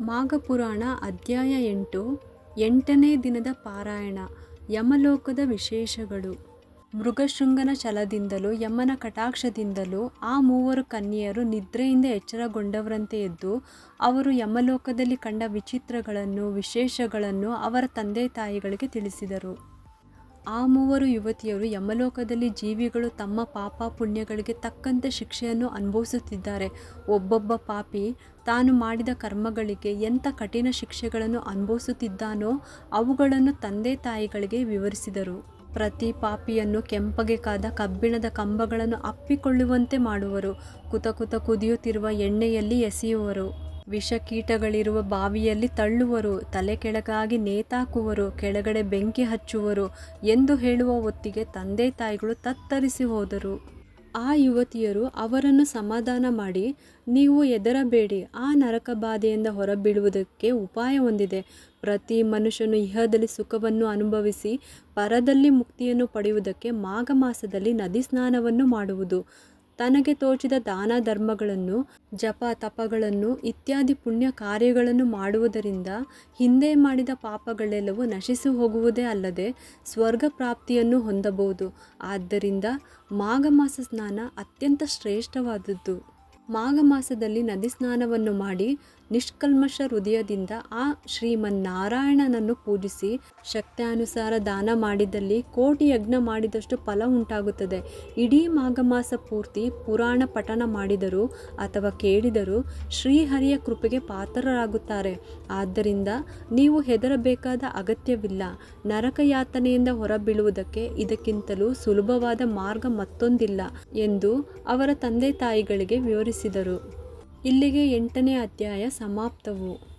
ಮಾಘಪುರಾಣ ಅಧ್ಯಾಯ ಎಂಟು, ಎಂಟನೇ ದಿನದ ಪಾರಾಯಣ, ಯಮಲೋಕದ ವಿಶೇಷಗಳು. ಮೃಗಶೃಂಗನ ಛಲದಿಂದಲೂ, ಯಮನ ಕಟಾಕ್ಷದಿಂದಲೂ ಆ ಮೂವರು ಕನ್ಯೆಯರು ನಿದ್ರೆಯಿಂದ ಎಚ್ಚರಗೊಂಡವರಂತೆ ಎದ್ದು, ಅವರು ಯಮಲೋಕದಲ್ಲಿ ಕಂಡ ವಿಚಿತ್ರಗಳನ್ನು, ವಿಶೇಷಗಳನ್ನು ಅವರ ತಂದೆ ತಾಯಿಗಳಿಗೆ ತಿಳಿಸಿದರು. ಆ ಮೂವರು ಯುವತಿಯರು ಯಮಲೋಕದಲ್ಲಿ ಜೀವಿಗಳು ತಮ್ಮ ಪಾಪ ಪುಣ್ಯಗಳಿಗೆ ತಕ್ಕಂತೆ ಶಿಕ್ಷೆಯನ್ನು ಅನುಭವಿಸುತ್ತಿದ್ದಾರೆ. ಒಬ್ಬೊಬ್ಬ ಪಾಪಿ ತಾನು ಮಾಡಿದ ಕರ್ಮಗಳಿಗೆ ಎಂಥ ಕಠಿಣ ಶಿಕ್ಷೆಗಳನ್ನು ಅನುಭವಿಸುತ್ತಿದ್ದಾನೋ ಅವುಗಳನ್ನು ತಂದೆ ತಾಯಿಗಳಿಗೆ ವಿವರಿಸಿದರು. ಪ್ರತಿ ಪಾಪಿಯನ್ನು ಕೆಂಪಗೆ ಕಾದ ಕಬ್ಬಿಣದ ಕಂಬಗಳನ್ನು ಅಪ್ಪಿಕೊಳ್ಳುವಂತೆ ಮಾಡುವರು. ಕುತ ಕುತ ಕುದಿಯುತ್ತಿರುವ ಎಣ್ಣೆಯಲ್ಲಿ ಎಸೆಯುವರು. ವಿಷಕೀಟಗಳಿರುವ ಬಾವಿಯಲ್ಲಿ ತಳ್ಳುವರು, ತಲೆ ಕೆಳಗಾಗಿ ನೇತಾಕುವರು, ಕೆಳಗಡೆ ಬೆಂಕಿ ಹಚ್ಚುವರು ಎಂದು ಹೇಳುವ ಹೊತ್ತಿಗೆ ತಂದೆ ತಾಯಿಗಳು ತತ್ತರಿಸಿ ಹೋದರು. ಆ ಯುವತಿಯರು ಅವರನ್ನು ಸಮಾಧಾನ ಮಾಡಿ, ನೀವು ಎದರಬೇಡಿ ಆ ನರಕ ಬಾಧೆಯಿಂದ ಹೊರಬೀಳುವುದಕ್ಕೆ ಉಪಾಯ ಹೊಂದಿದೆ. ಪ್ರತಿ ಮನುಷ್ಯನು ಇಹದಲ್ಲಿ ಸುಖವನ್ನು ಅನುಭವಿಸಿ, ಪರದಲ್ಲಿ ಮುಕ್ತಿಯನ್ನು ಪಡೆಯುವುದಕ್ಕೆ ಮಾಘ ಮಾಸದಲ್ಲಿ ನದಿ ಸ್ನಾನವನ್ನು ಮಾಡುವುದು. ತನಗೆ ತೋಚಿದ ದಾನ ಧರ್ಮಗಳನ್ನು ಜಪ ತಪಗಳನ್ನು ಇತ್ಯಾದಿ ಪುಣ್ಯ ಕಾರ್ಯಗಳನ್ನು ಮಾಡುವುದರಿಂದ ಹಿಂದೆ ಮಾಡಿದ ಪಾಪಗಳೆಲ್ಲವೂ ನಶಿಸಿ ಹೋಗುವುದೇ ಅಲ್ಲದೆ ಸ್ವರ್ಗ ಪ್ರಾಪ್ತಿಯನ್ನು ಹೊಂದಬಹುದು. ಆದ್ದರಿಂದ ಮಾಘ ಮಾಸ ಸ್ನಾನ ಅತ್ಯಂತ ಶ್ರೇಷ್ಠವಾದದ್ದು. ಮಾಘ ಮಾಸದಲ್ಲಿ ನದಿ ಸ್ನಾನವನ್ನು ಮಾಡಿ ನಿಷ್ಕಲ್ಮಶ ಹೃದಯದಿಂದ ಆ ಶ್ರೀಮನ್ನಾರಾಯಣನನ್ನು ಪೂಜಿಸಿ ಶಕ್ತಿಯಾನುಸಾರ ದಾನ ಮಾಡಿದಲ್ಲಿ ಕೋಟಿ ಯಜ್ಞ ಮಾಡಿದಷ್ಟು ಫಲ ಉಂಟಾಗುತ್ತದೆ. ಇಡೀ ಮಾಘ ಮಾಸ ಪೂರ್ತಿ ಪುರಾಣ ಪಠಣ ಮಾಡಿದರು ಅಥವಾ ಕೇಳಿದರೂ ಶ್ರೀಹರಿಯ ಕೃಪೆಗೆ ಪಾತ್ರರಾಗುತ್ತಾರೆ. ಆದ್ದರಿಂದ ನೀವು ಹೆದರಬೇಕಾದ ಅಗತ್ಯವಿಲ್ಲ. ನರಕಯಾತನೆಯಿಂದ ಹೊರಬೀಳುವುದಕ್ಕೆ ಇದಕ್ಕಿಂತಲೂ ಸುಲಭವಾದ ಮಾರ್ಗ ಮತ್ತೊಂದಿಲ್ಲ ಎಂದು ಅವರ ತಂದೆ ತಾಯಿಗಳಿಗೆ ವಿವರಿಸಿದರು. ಇಲ್ಲಿಗೆ ಎಂಟನೇ ಅಧ್ಯಾಯ ಸಮಾಪ್ತವು.